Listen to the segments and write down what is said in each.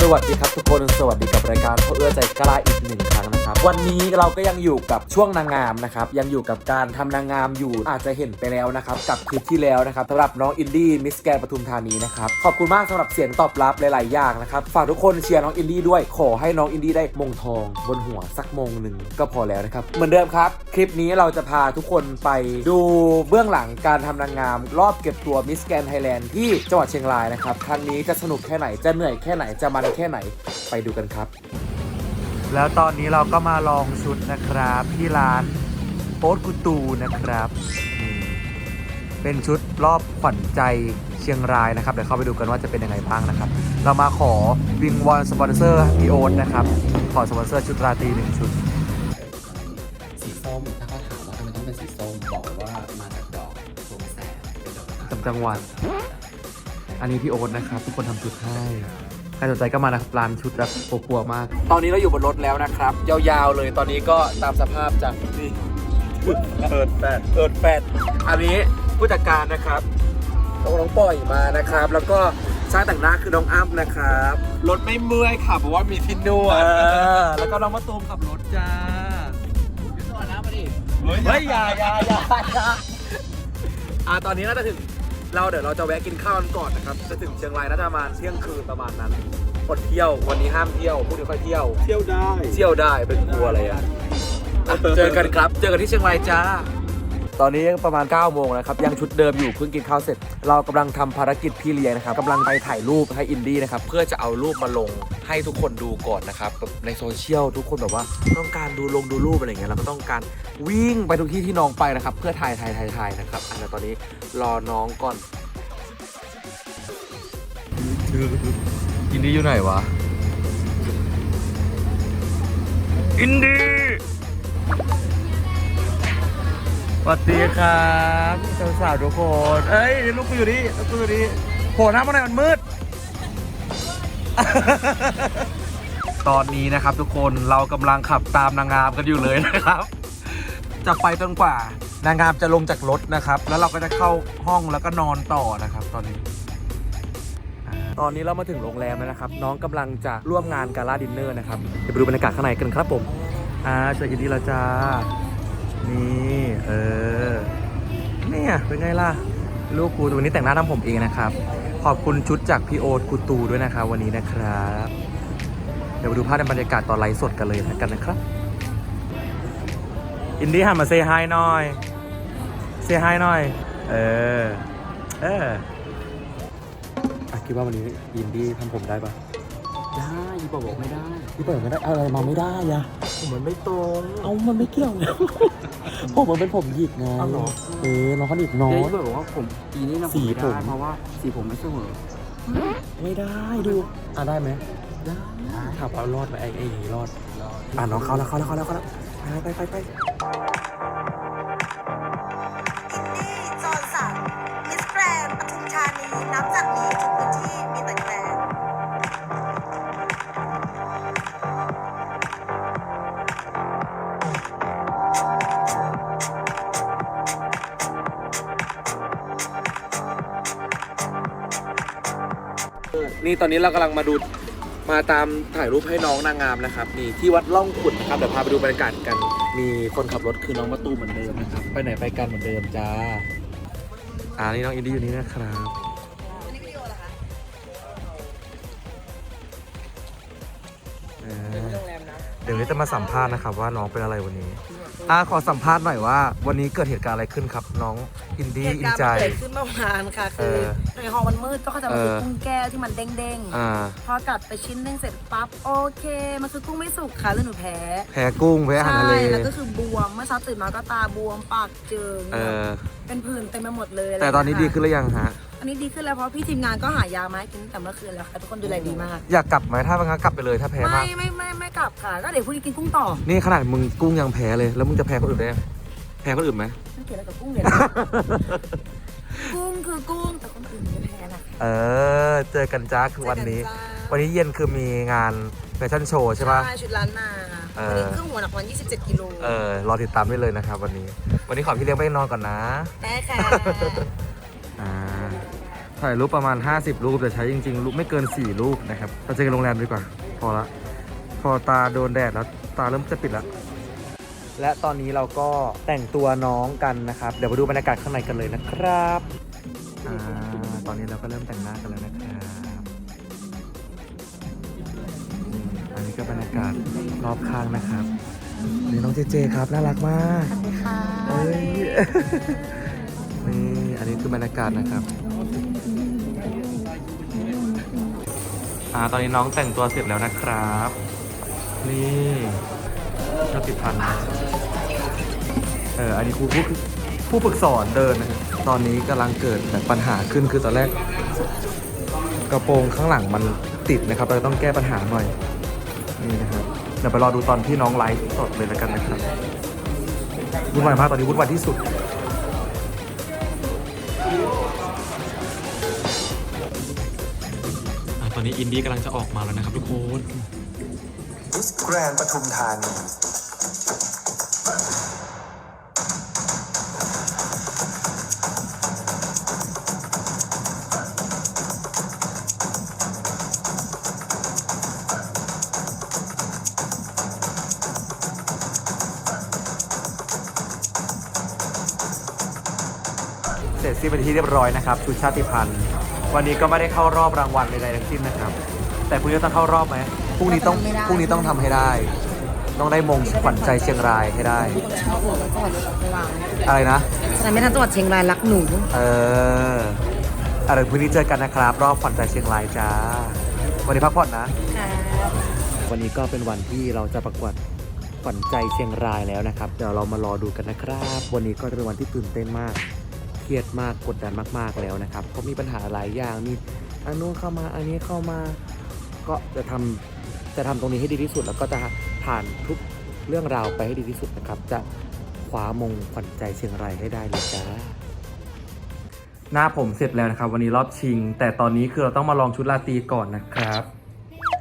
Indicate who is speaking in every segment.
Speaker 1: สวัสดีครับทุกคนสวัสดีกับรายการพ่อเอื้อใจกล้าอีกหนึ่งครั้งนะครับ วันนี้เราก็ยังอยู่กับช่วงนางงามนะครับยังอยู่กับการทำนางงามอยู่อาจจะเห็นไปแล้วนะครับกับคลิปที่แล้วนะครับสำหรับน้องอินดี้มิสแกรนปทุมธานีนะครับขอบคุณมากสำหรับเสียงตอบรับหลาย ๆ อย่างนะครับฝากทุกคนเชียร์น้องอินดี้ด้วยขอให้น้องอินดี้ได้มงทองบนหัวสักมงหนึ่งก็พอแล้วนะครับเหมือนเดิมครับ คลิปนี้เราจะพาทุกคนไปดูเบื้องหลังการทำนางงาม รอบเก็บตัวมิสแกรนไทยแลนด์ที่จังหวัดเชียงรายนะครับครั้งนี้จะสนุกแค่ไหนจะเหนื่อยแค่ไหนจะมันแค่ไหนไปดูกันครับ
Speaker 2: แล้วตอนนี้เราก็มาลองชุดนะครับที่ร้านโป๊ตกุตูนะครับอืมเป็นชุดรอบขวัญใจเชียงรายนะครับ เดี๋ยวเข้าไปดูกันว่าจะเป็นยังไงบ้างนะครับ เรามาขอวิงวอนสปอนเซอร์พี่โอ๊ตนะครับ ขอสปอนเซอร์ชุดราตรีหนึ่งชุด
Speaker 3: สีส้มถ้าเขาถามว่าทำไมต้องเป็นสีส้มบอกว่ามาจากดอกโรงแสงเป็นดอกไม้
Speaker 2: จำจังหวัด อันนี้พี่โอ๊ตนะครับทุกคนทำชุดให้ ใครสนใจก็มานะครับร้านชุดแบบปัวๆมาก
Speaker 1: ตอนนี้เราอยู่บนรถแล้วนะครับ ยาวๆเลยตอนนี้ก็ตามสภาพจากนี่เอิดแปดเอิดแปดอันนี้ผู้จัดการนะครับน้องน้องปล่อยมานะครับ แล้วก็ช่างแต่งหน้าคือน้องอ้ำนะครับ
Speaker 3: รถไม่เมื่อยค่ะเพราะว่ามีที่นว
Speaker 1: เอ
Speaker 3: ด
Speaker 1: อแล้วก็น้องมะตูมขับรถจ้า
Speaker 3: สวัสดีมาดิ
Speaker 1: เฮ้ยอย่าอย่าอย่าอย่าอ่าตอนนี้น่าจะถึง เราเดี๋ยวเราจะแวะกินข้าวกันก่อนนะครับจะถึงเชียงรายน่าจะประมาณเที่ยงคืนประมาณนั้นคนเที่ยววันนี้ห้ามเที่ยวพรุ่งนี้ค่อยเที่ยว
Speaker 3: เที่ยวได้
Speaker 1: เที่ยวได้เป็นกลัวอะไรอะเจอกันครับ เจอกันที่เชียงรายจ้า ตอนนี้ประมาณ 9 โมงนะครับ ยังชุดเดิมอยู่เพิ่งกินข้าวเสร็จ เรากำลังทำภารกิจพี่เลี้ยงนะครับกำลังไปถ่ายรูปให้อินดี้นะครับ เพื่อจะเอารูปมาลงให้ทุกคนดูก่อนนะครับในโซเชียลทุกคนแบบว่าต้องการดูลงดูรูปอะไรเงี้ยเราก็ต้องการวิ่งไปทุกที่ที่น้องไปนะครับ เพื่อถ่ายถ่ายถ่ายถ่ายนะครับอันนี้ตอนนี้รอน้องก่อน
Speaker 2: อินดี้อยู่ไหนวะอินดี้ วัสดีครับสาวๆทุกคน เอ้ยลูกกูอยู่นี่ลูกกูอยู่นี่โผล่หน้ามาหน่อยมันมืด ตอนนี้นะครับทุกคนเรากำลังขับตามนางงามกันอยู่เลยนะครับ จะไปจนกว่านางงามจะลงจากรถนะครับ แล้วเราก็จะเข้าห้องแล้วก็นอนต่อนะครับ ตอนนี้
Speaker 1: ตอนนี้เรามาถึงโรงแรมแล้วนะครับ น้องกำลังจะร่วมงานกาลาดินเนอร์นะครับเดี๋ยวไปดูบรรยากาศข้างในกันครับผม
Speaker 2: อ่าเจออินดีแล้วจ้า นี่เออเนี่ยเป็นไงล่ะ ลูกกูวันนี้แต่งหน้าทำผมเองนะครับ ขอบคุณชุดจากพี่โอ๊ตกูตูด้วยนะครับวันนี้นะครับ เดี๋ยวไปดูภาพในบรรยากาศตอนไลฟ์สดกันเลยนะกันนะครับ อินดี้หันมาเซฮายหน่อยเซฮายหน่อย เออ เออ
Speaker 1: อะคิดว่าวันนี้อินดี้ทำผมได้ปะ
Speaker 3: ได้ยีบอกบอกไม่ได้
Speaker 1: พี่เปิดไม่ได้อะไรมาไม่ได้อะ
Speaker 3: ผมมันไม่ตรง
Speaker 1: เอามันไม่เกี่ยวนะผมมันเป็นผมหยิกไง
Speaker 3: เอาเหรอ
Speaker 1: เออน้องเขาหยิกน้
Speaker 3: เจ๊
Speaker 1: อย
Speaker 3: บอกว่าผมปีนี้นะ
Speaker 1: สี
Speaker 3: ผมไม่ได้
Speaker 1: ผม
Speaker 3: เพราะว่าสีผมไม่เสมอ
Speaker 1: ไม่ได้ดู อะได้ไหม
Speaker 3: ได้
Speaker 1: ถามว่ารอดไหมไอ้ไอ้อย่างงี้รอด อะน้องเขาแล้วเขาแล้วเขาแล้วเขาแล้วไปไปไปไป
Speaker 4: นี่ต
Speaker 1: อนนี้เรากำลังมาดูมาตามถ่ายรูปให้น้องนางงามนะครับนี่ที่วัดล่องขุนนะครับเดี๋ยวพาไปดูบรรยากาศกัน มีคนขับรถคือน้องมะตูมเหมือนเดิมนะครับไปไหนไปกันเหมือนเดิมจ้าอ่านี่น้องอินดี้อยู่นี่นะครับ
Speaker 4: เหรอคะ
Speaker 2: เออเดี๋ยวนี้จะมาสัมภาษณ์นะครับว่าน้องเป็นอะไรวันนี้อ่าขอสัมภาษณ์หน่อยว่า วันนี้เกิดเหตุการณ์อะไรขึ้นครับน้อง อินดี้
Speaker 4: เหตุ
Speaker 2: อิน
Speaker 4: การณ์
Speaker 2: ใจ
Speaker 4: มันเกิดขึ้นเมื่อวานค่ะ คือ
Speaker 2: เออ
Speaker 4: ในห้องมันมืดก็เข้าใจว่าคือ
Speaker 2: เออ
Speaker 4: กุ้งแก้วที่มันเด้ง
Speaker 2: อ่า
Speaker 4: ๆพอกัดไปชิ้นหนึงเสร็จปั๊บโอเค มันคือกุ้งไม่สุกค่ะแล้วหนูแพ้
Speaker 2: แพ้กุ้งแพ้อาหาร
Speaker 4: ใช่
Speaker 2: ทะเล
Speaker 4: แล้วก็คือบวมเมื่อเช้าตื่นมาก็ตาบวมปากเจิง
Speaker 2: เออ
Speaker 4: เป็นผื่นเต็มไปหมดเลย
Speaker 2: แต่ตอนนี้ะ
Speaker 4: ไร
Speaker 2: ดี
Speaker 4: ย่าง
Speaker 2: ขึ้
Speaker 4: เงี้ย
Speaker 2: นหรือยังฮะ
Speaker 4: อันนี้ดีขึ้นแล้วเพราะพี่ทีมงานก็หายามาให้กินตั้งแต่เมื่อคืนแล้วค่ะทุกคนดูแลดีมาก
Speaker 2: อยากกลับไหมถ้าเป็นงั้นกลับไปเลยถ้าแพ้มา
Speaker 4: ไม่
Speaker 2: ก
Speaker 4: ไม่ไม่ไม่กลับค่ะ ก็เดี๋ยวพรุ่งนี้กินกุ้งต่อ
Speaker 2: นี่ขนาดมึงกุ้งยังแพ้เลย แล้วมึงจะแพ้คนอื่นได้ยังแพ้คนอื่นไหม
Speaker 4: ไม่ เกี่ยวอะไรกับกุ้งเลยนะกุ้งคือกุ้งแต่คนอื่นไม่แพ้นะ
Speaker 2: เออ เจอกันจ้าคือวันนี้
Speaker 4: เจอกัจ้า
Speaker 2: วันนี้เย็นคือมีงานแฟชั่นโชว์ใช่ปะ
Speaker 4: ใช่ชุดล้านนา
Speaker 2: เออ
Speaker 4: วันนี้เครื่องหัวหนักวัน 27 กิโล
Speaker 2: เออ รอติดตามได้เลยนะครับ วันนี้ วันนี้ขอพี่เลี้ยงไปนอนก่อนนะ
Speaker 4: ได้ค่ะ
Speaker 2: อ่า
Speaker 1: ถ่ายรูปประมาณ 50 รูปแต่ใช้จริงๆ รูปไม่เกิน 4 รูปนะครับเราเจอกันโรงแรมดีกว่า พอละ พอตาโดนแดดแล้ว ตาเริ่มจะปิดแล้ว และตอนนี้เราก็แต่งตัวน้องกันนะครับ เดี๋ยวมาดูบรรยากาศข้างในกันเลยนะครับอ่าตอนนี้เราก็เริ่มแต่งหน้ากันแล้วนะครับอืมอันนี้ก็บรรยากาศรอบข้างนะครับนี่น้องเจเจครับน่ารักมาก
Speaker 4: สวัสดีค่ะ
Speaker 1: เอ้ยนี่อันนี้คือบรรยากาศนะครับอ่าตอนนี้น้องแต่งตัวเสร็จแล้วนะครับ นี่ ชาติดพันธุ์เอออันนี้ครูผู้ผู้ฝึกสอนเดินนะครับตอนนี้กำลังเกิดแบบปัญหาขึ้นคือตอนแรก กระโปรงข้างหลังมันติดนะครับเราต้องแก้ปัญหาหน่อยนี่นะครับเดี๋ยวไปรอดูตอนที่น้องไลฟ์สดเลยแล้วกันนะครับวุ่นวายมากตอนนี้วุ่นวายที่สุดอตอนนี้อินดี้กำลังจะออกมาแล้วนะครับทุกคน
Speaker 5: สแกรนปทุมธานี
Speaker 1: เสร็จสิ้นเป็นที่เรียบร้อยนะครับชุดชาติพันธุ์ วันนี้ก็ไม่ได้เข้ารอบรางวัลใดๆทั้งสิ้นนะครับ แต่พรุ่งนี้ต้องเข้ารอบไหม พรุ่งนี้ต้องพรุ่งนี้ต้องทำให้ได้ ต้องได้มงขวัญใจเชียงรายให้ได้
Speaker 4: เอาหัวมาจังหวัดเชียงราย
Speaker 1: อะไรนะ
Speaker 4: แสดงไม่ทันจังหวัดเชียงรายรักหนู
Speaker 1: เอออะไรพรุ่งนี้เจอกันนะครับ รอบขวัญใจเชียงรายจ้า วันนี้พักผ่อนนะ วันนี้ก็เป็นวันที่เราจะประกวดขวัญใจเชียงรายแล้วนะครับ เดี๋ยวเรามารอดูกันนะครับ วันนี้ก็จะเป็นวันที่ตื่นเต้นมาก เครียดมากกดดันมากๆแล้วนะครับเพราะมีปัญหาหลายอย่างมีอันนู้นเข้ามาอันนี้เข้ามา ก็จะทำ จะทำตรงนี้ให้ดีที่สุด แล้วก็จะผ่านทุกเรื่องราวไปให้ดีที่สุดนะครับ จะคว้ามงขวัญใจเชียงรายให้ได้เลยจ้าหน้าผมเสร็จแล้วนะครับ วันนี้รอบชิง แต่ตอนนี้คือเราต้องมาลองชุดราตรีก่อนนะครับ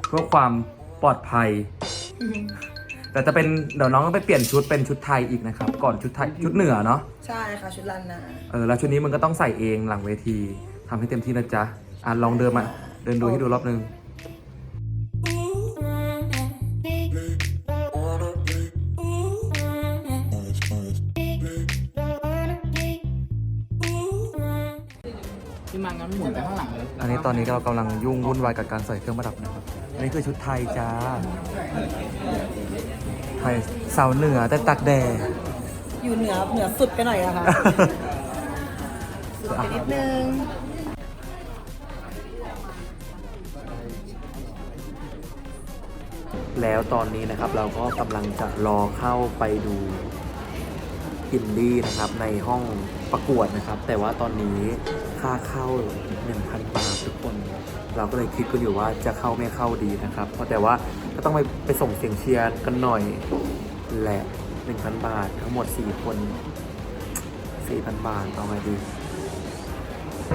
Speaker 1: เพื่อความปลอดภัย แต่จะเป็นเดี๋ยวน้องต้องไปเปลี่ยนชุดเป็นชุดไทยอีกนะครับ ก่อนชุดไทยชุดเหนือเนาะ
Speaker 4: ใช่ค่ะชุดลันนา
Speaker 1: เออแล้วชุดนี้มันก็ต้องใส่เองหลังเวทีทำให้เต็มที่นะจ๊ะอะลองเดินมา เดินดูให้ดูรอบนึง ตอนนี้เรากำลังยุ่งวุ่นวายกับการใส่เครื่องประดับนะครับอันนี้คือชุดไทยจ้า ไทยสาวเหนือแต่ตักแดด
Speaker 4: อยู่เหนือเหนือสุดไปหน่อยอะค่ะ สุดไปนิดนึง
Speaker 1: แล้วตอนนี้นะครับเราก็กำลังจะรอเข้าไปดูอินดี้นะครับในห้องประกวดนะครับ แต่ว่าตอนนี้ ค่าเข้า 1,000 บาททุกคน เราก็เลยคิดกันอยู่ว่าจะเข้าไม่เข้าดีนะครับเพราะแต่ว่าก็ต้องไปไปส่งเสียงเชียร์กันหน่อยแหละ 1,000 บาททั้งหมด 4 คน 4,000 บาทเอาไงดี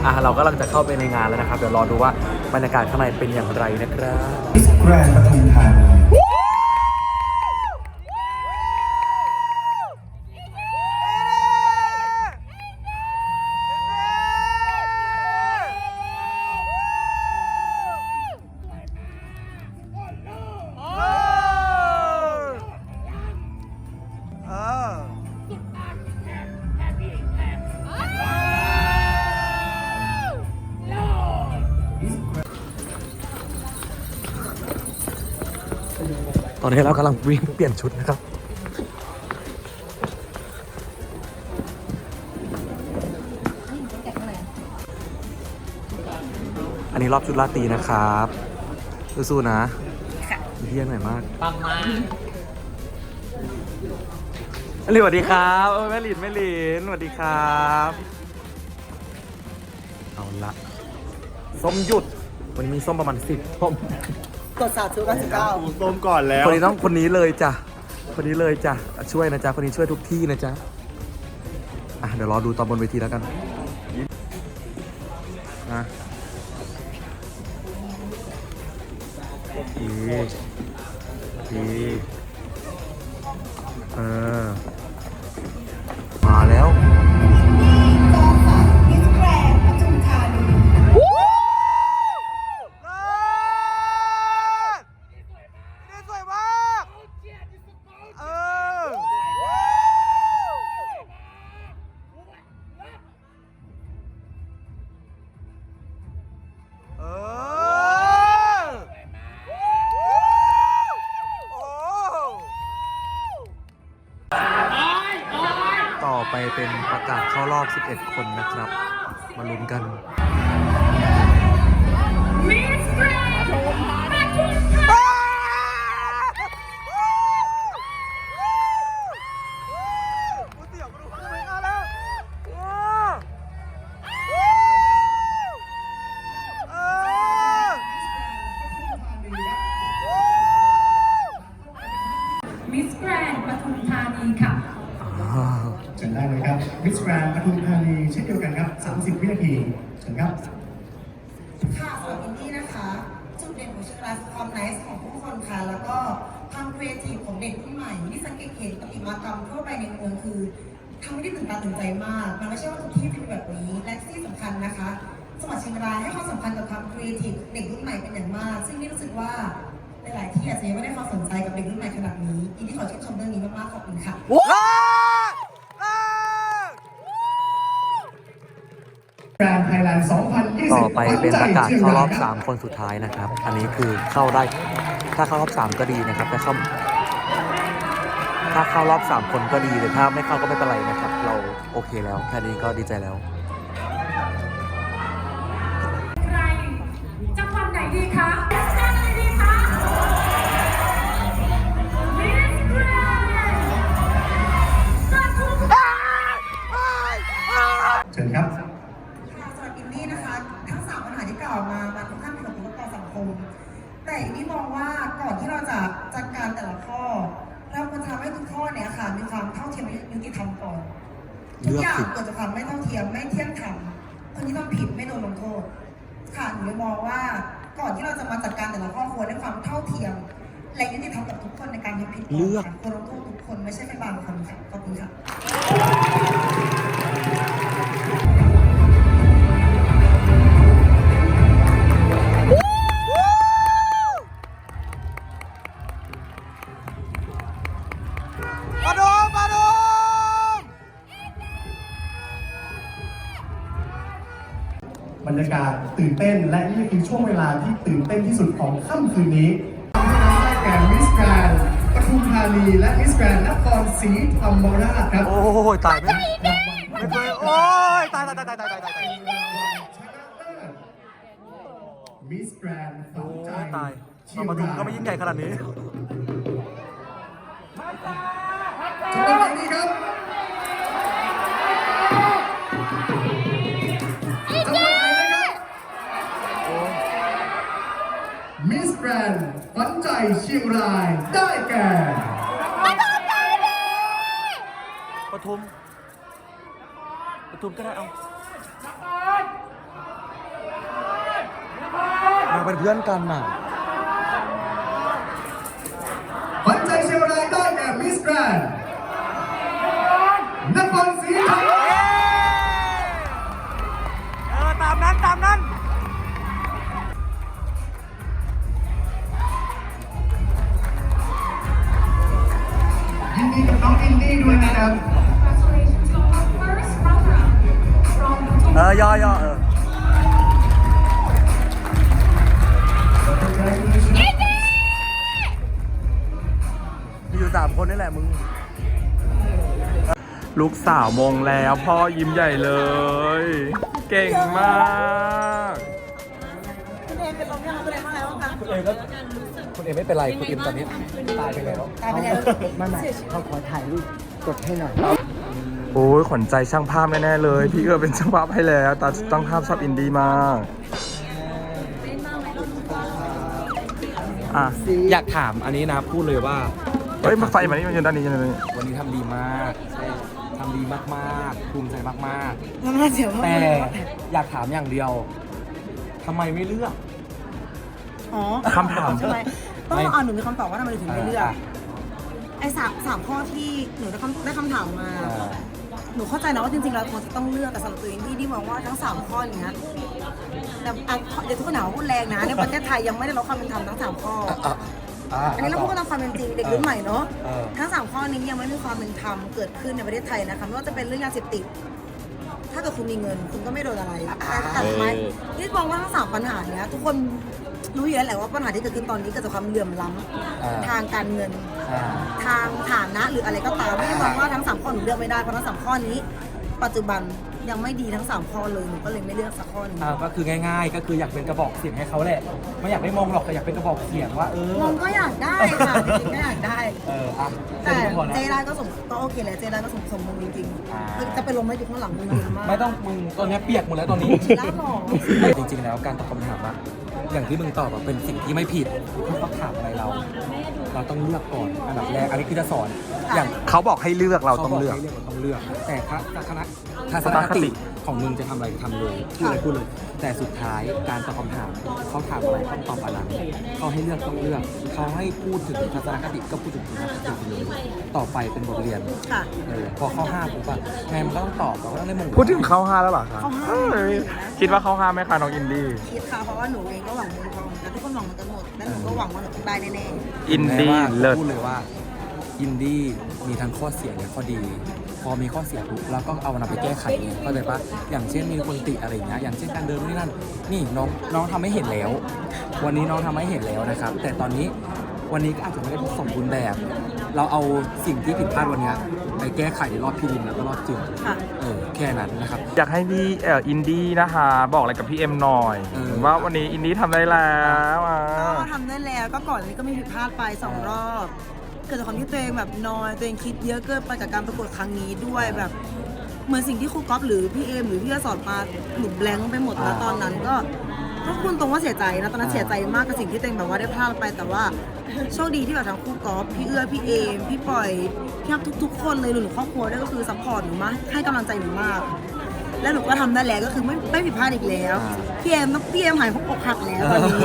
Speaker 1: อะเรากำลังจะเข้าไปในงานแล้วนะครับ เดี๋ยวรอดูว่าบรรยากาศข้างในเป็นอย่างไรนะครับ
Speaker 5: มิสแกรนปทุมธานี
Speaker 1: อนนี้เรากำลังวิ่งเปลี่ยนชุดนะครับอันนี้รอบชุดลาตรีนะครับสู้ๆนะเยี่ยมหน่อยมาก
Speaker 2: ปังมาก
Speaker 1: ลินสวัสดีครับเออแม่ลินแม่ลินสวัสดีครับ เอาละส้มหยุด วันนี้มีส้มประมาณสิบส้ม
Speaker 4: กดสาธุกันสิบเก้า
Speaker 5: ต้มก่อนแล้ว
Speaker 1: คนนี้ต้องคนนี้เลยจ้ะ คนนี้เลยจ้ะ ช่วยนะจ๊ะ คนนี้ช่วยทุกที่นะจ๊ะ อะเดี๋ยวรอดูตอนบนเวทีแล้วกันนะดีดีเออ 11 ค
Speaker 4: น เด็กรุ่นใหม่เป็นอย่างมาก ซึ่งนี่รู้สึกว่าหลายๆที่อาจจะยังไม่ได้ความสนใจกับเด็กรุ่นใหม่ขนาดนี้อินดี้ขอชื่นชมเรื่องนี้มากๆขอบคุณค่ะ
Speaker 5: แกรนด์ไทยแลนด์ 2020
Speaker 1: ต่อไปเป็นประกาศเข้ารอบ 3 คนสุดท้ายนะครับ อันนี้คือเข้าได้ ถ้าเข้ารอบ 3 ก็ดีนะครับ แต่เข้า ถ้าเข้ารอบ 3 คนก็ดีแต่ถ้าไม่เข้าก็ไม่เป็นไรนะครับ เราโอเคแล้ว แค่นี้ก็ดีใจแล้วา
Speaker 4: มปัญหาที่กล่าวมามันค่อนข้างเป็นผลกระทบต่อสังคม แต่อินดี้มองว่าก่อนที่เราจะจัดการแต่ละข้อ เราควรทำให้ทุกข้อเนี่ยค่ะมีความเท่าเทียมและยุติธรรมก่อนทุกอย่างเกิดจากความไม่เท่าเทียมไม่เที่ยงธรรมคนที่ทำผิดไม่โดนลงโทษค่ะหนูเลยมองว่าก่อนที่เราจะมาจัดการแต่ละข้อควรให้ความเท่าเทียมและยุติธรรมกับทุกคนในการทำผิดก่น
Speaker 1: เลือก
Speaker 4: ค่ะควรลงโทษทุกคนไม่ใช่แค่บางคนค่ะขอบคุณค่ะ
Speaker 5: รรยากาศตื่นเต้น และนี่คือช่วงเวลาที่ตื่นเต้นที่สุดของค่ำคืนนี้ได้แก่มิสแกรนปทุมธานีและมิสแกรนนครศรีธรรมราชครับ
Speaker 1: โอ้ยตายไม่ไม่เคยโอ้ยตายตายตายตายตายตายตาย
Speaker 5: มิสแกรนฝั
Speaker 1: โอ้
Speaker 5: งใจ
Speaker 1: ยตายเรามาดูก็ไม่ยิ่งใหญ่ขนาดนี้
Speaker 5: จังหวัดนี้ครับ เชียงรายได้แก่
Speaker 1: ปทุมปทุมก็ได้เอามาเป็นเพื่อนกันน่ะ
Speaker 5: ขวัญใจเชียงรายได้แก่มิสแกรนด์นครศรีธรรม กับน้องอินดี้ด้วยนะครับ
Speaker 6: Congratulations to our first runner from
Speaker 1: เออย่อย่อเออมีอยู่สามคนนี่แหละมึง
Speaker 7: ลูกสาวมงแล้วพ่อยิ้มใหญ่เลย เก่งมาก
Speaker 4: คุณเอเป็นลมยังคุณเอว่าไงบ้างคะ
Speaker 3: คุณเอก็ คุณเอไม่เป็นไร คุณเอ็มตอนนี้ตายไปแล้ว
Speaker 4: ตายไปแล้ว
Speaker 8: ไม่ไม่เขาขอถ่ายรูปกดให้หน่อย
Speaker 7: โอ้ยขวัญใจช่างภาพแน่ๆเลย พี่เอือเป็นช่างภาพให้แล้วแต่ช่างภาพชอบอินดี้มากอะ
Speaker 3: อยากถามอันนี้นะพูดเลยว่า
Speaker 7: เฮ้ยมาไฟมานี่มันอยู่ด้านนี้อยู่ด้านนี้
Speaker 3: วันนี้ทำดีมากใช่ทำดีมากๆภูมิใจมาก
Speaker 4: น้ำมันเสียว
Speaker 3: ๆแต่อยากถามอย่างเดียวทำไมไม่เลือก
Speaker 4: อ๋อ
Speaker 7: คำถาม
Speaker 4: ใช่ไหมต้องเอาหนูมีคำตอบว่าทำไมถึงไม่เลือก
Speaker 3: อะ
Speaker 4: ไอ้สามสามข้อที่หนูได้คำได้คำถามมา
Speaker 3: อ่า
Speaker 4: หนูเข้าใจนะว่าจริงๆแล้วควรจะต้องเลือกแต่สำหรับตัวเองที่ที่มองว่าทั้งสามข้ออย่างเงี้ยแต่อะเดี๋ยวทุกคนหาว่าพูดแรงนะในประเทศไทยยังไม่ได้รับความเป็นธรรมทั้งสามข้อ
Speaker 3: อะอะ
Speaker 4: อันนี้เราพูดตามความเป็นจริงเด็กรุ่นใหม่เนาะ
Speaker 3: เออ
Speaker 4: ทั้งสามข้อนี้ยังไม่มีความเป็นธรรมเกิดขึ้นในประเทศไทยนะคะไม่ว่าจะเป็นเรื่องยาเสพติดถ้าเกิดคุณมีเงิน คุณก็ไม่โดนอะไรแต่แต่ทำไมที่มองว่าทั้งสามปัญหาเนี้ยทุกคน รู้อยู่แล้วแหละว่าปัญหาที่เกิดขึ้นตอนนี้เกิดจากความเหลื่อมล้
Speaker 3: อ่าำ
Speaker 4: ทางการเงิน
Speaker 3: อ่า
Speaker 4: ทางฐานะหรืออะไรก็ตามไม่ได้มองว่าทั้งสามข้อหนูเลือกไม่ได้เพราะทั้งสามข้อนี้ ปัจจุบันยังไม่ดีทั้งสามข้อเลยหนูก็เลยไม่เลือกสักข้อหนึง
Speaker 1: อ่าก็คือง่าย ๆ ก็คืออยากเป็นกระบอกเสียงให้เขาแหละ ไม่อยากได้มองหรอกแต่อยากเป็นกระบอกเสียงว่าเออ
Speaker 4: มองก็อยากได้ค่ะจริงๆก็อยากได้
Speaker 1: เอออะ
Speaker 4: แต่
Speaker 1: แค่นี้ก็พอแล้ว
Speaker 4: เจได้ก็สมก็โอเคแหละเจได้ก็สมสมมุงจริง
Speaker 1: อ่า
Speaker 4: ๆคือจะไปลงไม่ดูข้างหลังมึงเยอะมาก
Speaker 1: ไม่ต้องมึงตอนนี้เปียกหมดแล้วตอนนี้
Speaker 4: ฉีดแล้วหรอ
Speaker 1: จริงๆแล้วการตอบคำถามอะ อย่างที่มึงตอบอะเป็นสิ่งที่ไม่ผิดถ้าเขาถามอะไรเรา เราต้องเลือกก่อนอันดับแรกอันนี้คือจะสอน อย่าง
Speaker 7: เขาบอกให้เลือกเราต้องเลือก
Speaker 1: ขาบให้เลือกเราต้องเลือก แต่ถ้าถ้าคณะทัศนคติ ของมึงจะทำอะไรทำเลยพูดอะไรพูดเลย แต่สุดท้ายการตอบคำถามเขาถามอะไรต้องตอบอันนั้นเขาให้เลือกต้องเลือกเขาให้พูดถึงทัศนคติก็พูดถึงทัศนคติเลยต่อไปเป็นบทเรียน
Speaker 4: ค่ะ
Speaker 1: เออพอเข้าห้าปุ๊บอะไงมันก็ต้องตอบเราก็ต้องได้มง
Speaker 7: พูดถึงเข้าห้าแล้วเหรอคะ
Speaker 4: เข้าห้า
Speaker 7: เอ้ยคิดว่าเข้าห้าไหมคะน้องอินดี้
Speaker 4: คิดค่ะเพราะว่าหนูเองก็หวังมงทองแต่ทุกคนหวังเหมือนกันหมดและหนูก็หวังว่าหนูต้องได้แน่ๆ
Speaker 7: อินดี้
Speaker 1: แม้ว่า
Speaker 7: เลิศ
Speaker 1: พูดเลยว่า อินดี้มีทั้งข้อเสียและข้อดี พอมีข้อเสียปุ๊บเราก็เอานำไปแก้ไขเองเข้าใจปะอย่างเช่นมีคนติอะไรอย่างเงี้ยอย่างเช่นการเดินนี่นั่นนี่น้องน้องทำให้เห็นแล้ว วันนี้น้องทำให้เห็นแล้วนะครับ แต่ตอนนี้วันนี้ก็อาจจะไม่ได้สมบูรณ์แบบ เราเอาสิ่งที่ผิดพลาดวันเนี้ยไปแก้ไขในรอบพิลิมแล้วก็รอบจึง
Speaker 4: ค่ะ
Speaker 1: เออแค่นั้นนะครับ
Speaker 7: อยากให้พี่เอ่ออินดี้นะคะ บอกอะไรกับพี่เอ็มหน่อย
Speaker 1: เออ
Speaker 7: ว่าวันนี้อินดี้ทำได้แล้วอะ
Speaker 4: ก็ทำได้แล้วก็ก่อนอันนี้ก็มีผิดพลาดไปสองรอบ เกิดจากความที่ตัวเองแบบนอยตัวเองคิดเยอะเกินไปกับการประกวดครั้งนี้ด้วยแบบเหมือนสิ่งที่ครูก๊อฟหรือพี่เอมหรือพี่จะสอนมาหนูแบงค์ไปหมดแล้วตอนนั้นก็ก็คุณตรงว่าเสียใจนะตอนนั้นเสียใจมากกับสิ่งที่ตัวเองแบบว่าได้พลาดไปแต่ว่าโชคดีที่แบบทั้งครูก๊อฟพี่เอื้อพี่เอมพี่ปล่อยพี่ฮับทุก ๆ คนเลยรวมถึงครอบครัวด้วยก็คือซัพพอร์ตหนูมากให้กำลังใจหนูมาก แล้วหนูก็ทำได้แล้วก็คือไม่ไม่ผิดพลาดอีกแล้วพี่เอมพี่เอมหายพวกอกหักแล้วตอนนี้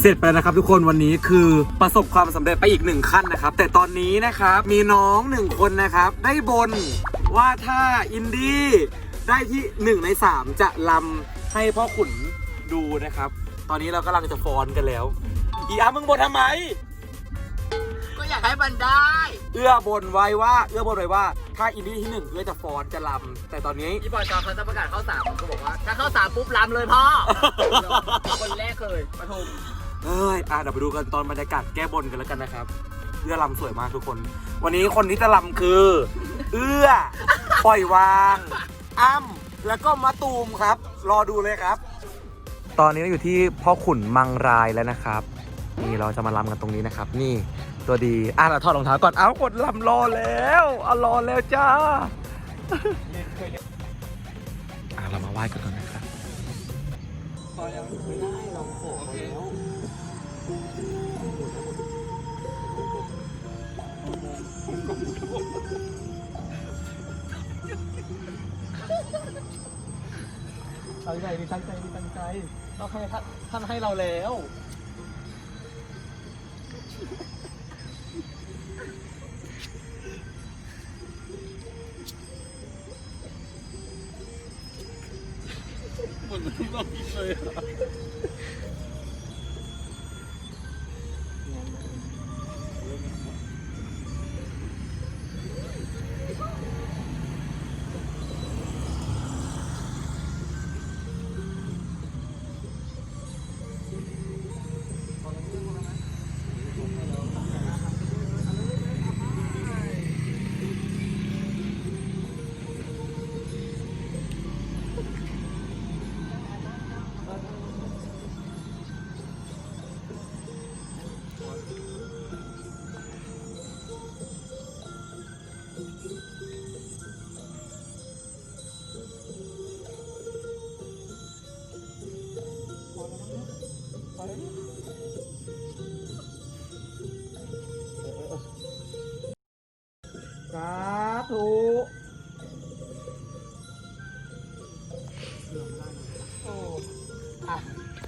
Speaker 1: เสร็จไปแล้วนะครับทุกคนวันนี้คือประสบความสำเร็จไปอีกหนึ่งขั้นนะครับ แต่ตอนนี้นะครับมีน้องหนึ่งคนนะครับ ได้บนว่าถ้าอินดี้ได้ที่หนึ่งในสามจะลำให้พ่อขุนดูนะครับ ตอนนี้เรากำลังจะฟ้อนกันแล้ว อีอามึงบนทำไม
Speaker 8: ก็อยากให้มันได้
Speaker 1: เอื้อบนไว้ว่า เอื้อบนไว้ว่า ถ้าอินดี้ที่หนึ่งเอื้อจะฟ้อนจะลำแต่ตอนนี้
Speaker 8: พี่บอยตอนเขาจะประกาศเข้าสามผมก็บอกว่า ถ้าเข้าสามปุ๊บลำเลยพ่อ คนแรกเลยปทุม
Speaker 1: เอ้ยอะเดี๋ยวไปดูกันตอนบรรยากาศแก้บนกันแล้วกันนะครับ เอื้อลำสวยมากทุกคน วันนี้คนที่จะลำคือ เอื้อ ปล่อยวาง อ้ำแล้วก็มาตูมครับ รอดูเลยครับ ตอนนี้เราอยู่ที่พ่อขุนมังรายแล้วนะครับ นี่เราจะมาลำกันตรงนี้นะครับ นี่ ตัวดี อะเราถอดรองเท้าก่อน เอ้ากดลำรอแล้วอะรอแล้วจ้าอะเรามาไหว้กันก่อนนะครับตั้งใจดิตั้งใจดิตั้งใจเราให้ท่านให้เราแล้ว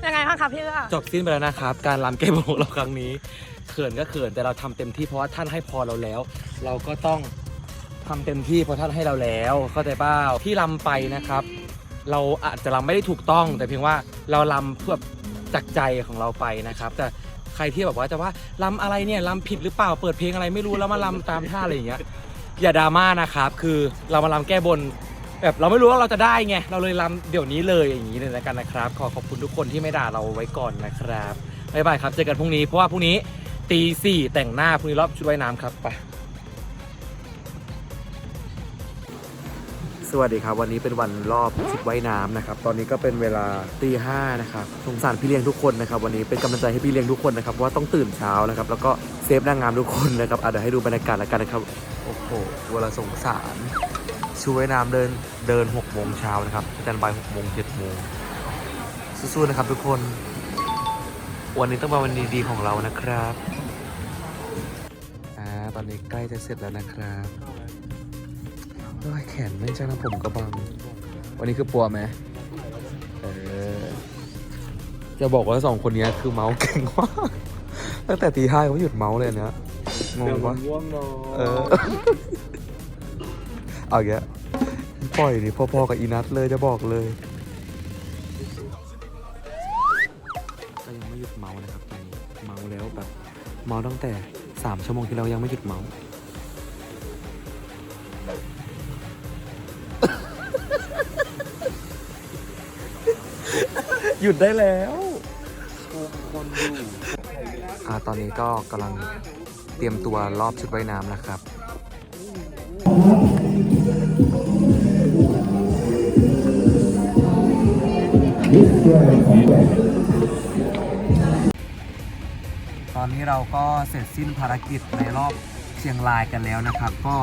Speaker 6: ยังไงบ้างคะพี่เอื้อ
Speaker 1: จบสิ้นไปแล้วนะครับ การรำเกมของเราครั้งนี้เขินก็เขินแต่เราทำเต็มที่เพราะว่าท่านให้พรเราแล้ว เราก็ต้องทำเต็มที่เพราะท่านให้เราแล้วเข้าใจเปล่าที่รำไปนะครับ เราอาจจะรำไม่ได้ถูกต้อง แต่เพียงว่าเรารำเพื่อจากใจของเราไปนะครับ แต่ใครที่แบบว่าจะว่ารำอะไรเนี่ยรำผิดหรือเปล่าเปิดเพลงอะไรไม่รู้แล้วมารำตามท่าอะไรอย่างเงี้ยอย่าดราม่านะครับคือเรามารำแก้บน แบบเราไม่รู้ว่าเราจะได้ไงเราเลยรำเดี๋ยวนี้เลยอย่างนี้เลยแล้วกันนะครับ ขอขอบคุณทุกคนที่ไม่ด่าเราไว้ก่อนนะครับบ๊ายบายครับเจอกันพรุ่งนี้เพราะว่าพรุ่งนี้ตีสี่แต่งหน้าพรุ่งนี้รอบชุดว่ายน้ำครับไปสวัสดีครับ วันนี้เป็นวันรอบชุดว่ายน้ำนะครับ ตอนนี้ก็เป็นเวลาตีห้านะครับสงสารพี่เลี้ยงทุกคนนะครับ วันนี้เป็นกำลังใจให้พี่เลี้ยงทุกคนนะครับเพราะว่าต้องตื่นเช้านะครับ แล้วก็เซฟนางงามทุกคนนะครับอะเดี๋ยวให้ดูบรรยากาศแล้วกันนะครับ โอ้โหเวลาสงสาร ชุดว่ายน้ำเดินเดินหกโมงเช้านะครับสแตนบายหกโมงเจ็ดโมงสู้ๆนะครับทุกคน วันนี้ต้องเป็นวันดีๆของเรานะครับอ่าตอนนี้ใกล้จะเสร็จแล้วนะครับโอ้ยแขนไม่ใช่นะผมก็บัง วันนี้คือปัวไหมเออจะบอกว่าสองคนนี้คือเมาส์เก่งมากตั้งแต่ตีห้าเขาไม่หยุดเมาส์เลยอันเนี้ยงงปะเออ เอาอย่างเงี้ยปล่อยดิพอๆกับอีนัทเลยจะบอกเลยก็ยังไม่หยุดเมาส์นะครับตอนนี้เมาแล้วแบบเมาตั้งแต่สามชั่วโมงที่แล้วยังไม่หยุดเมาส์หยุดได้แล้วคนอยู่อ่าตอนนี้ก็กำลังเตรียมตัวรอบชุดว่ายน้ำนะครับ ตอนนี้เราก็เสร็จสิ้นภารกิจในรอบเชียงรายกันแล้วนะครับ ก็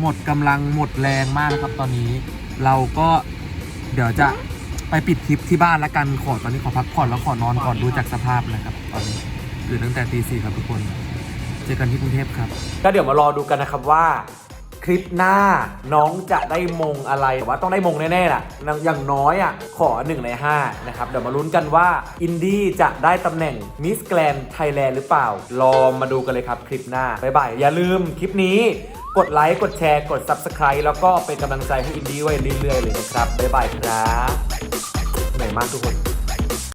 Speaker 1: หมดกำลังหมดแรงมากนะครับตอนนี้เราก็เดี๋ยวจะไปปิดคลิปที่บ้านแล้วกันขอตอนนี้ขอพักผ่อนแล้วขอนอนก่อนดูจากสภาพนะครับตอนนี้ตื่นตั้งแต่ตีสี่ครับทุกคน เจอกันที่กรุงเทพครับ ก็เดี๋ยวมารอดูกันนะครับว่า คลิปหน้าน้องจะได้มงอะไรแต่ว่าต้องได้มงแน่ๆล่ะอย่างน้อยอะขอ 1 ใน 5 นะครับ เดี๋ยวมาลุ้นกันว่าอินดี้จะได้ตำแหน่งมิสแกรนไทยแลนด์หรือเปล่า รอมาดูกันเลยครับคลิปหน้า บ๊ายบาย อย่าลืมคลิปนี้กดไลค์ กดแชร์ กด Subscribe แล้วก็เป็นกำลังใจให้อินดี้ไว้เรื่อยๆเลยนะครับ บ๊ายบายครับเหนื่อยมากทุกคน